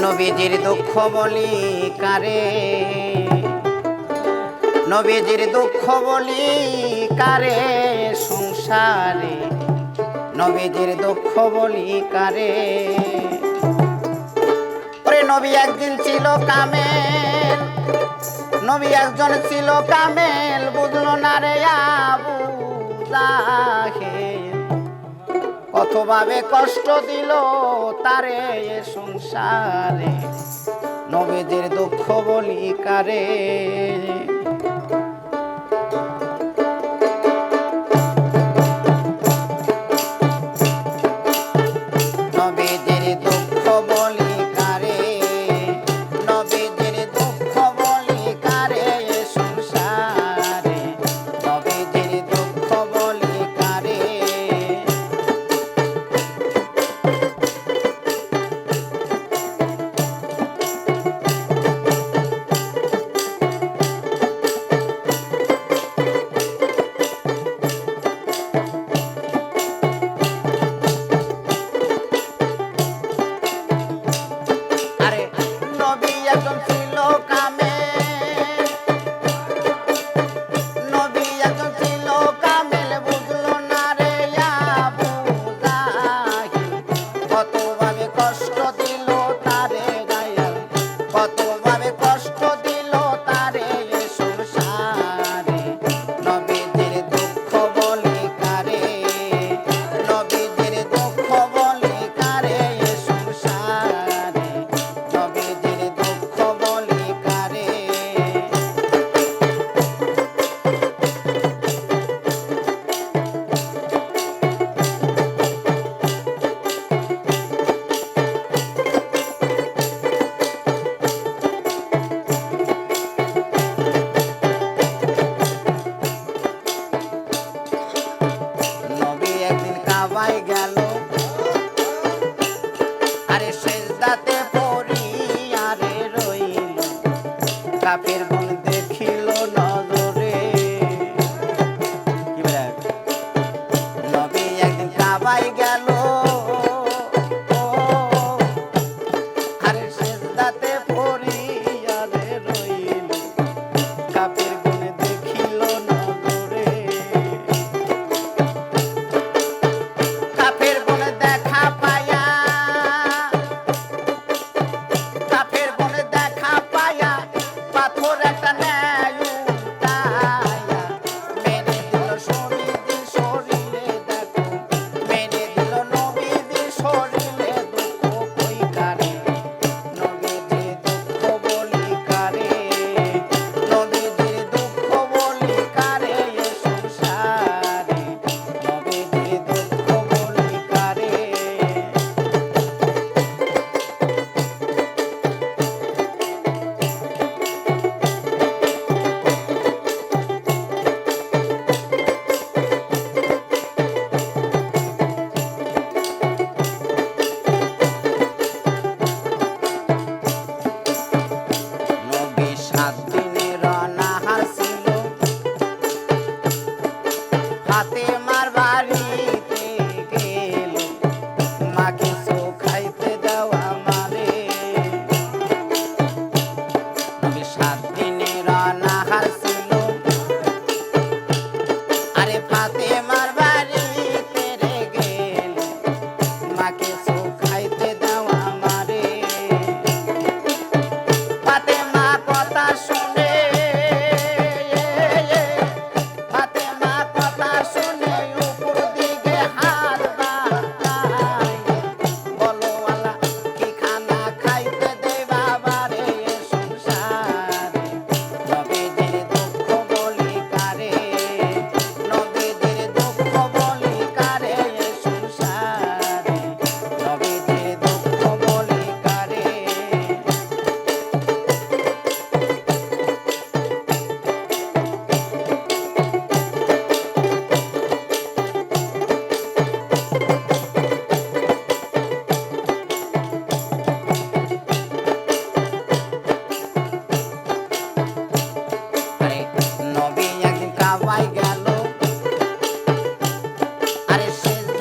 নবীজির দুঃখ বলি কারে? নবীজির দুঃখ বলি কারে সংসারে? নবীজির দুঃখ বলি কারে? নবী একদিন ছিল কামেল, নবী একজন ছিল কামেল, বুঝলো না রে আবু জাহেল। কতভাবে কষ্ট দিল তারে এ সংসারে। নবেদের দুঃখ বলি কারে?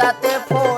দাতে ফোন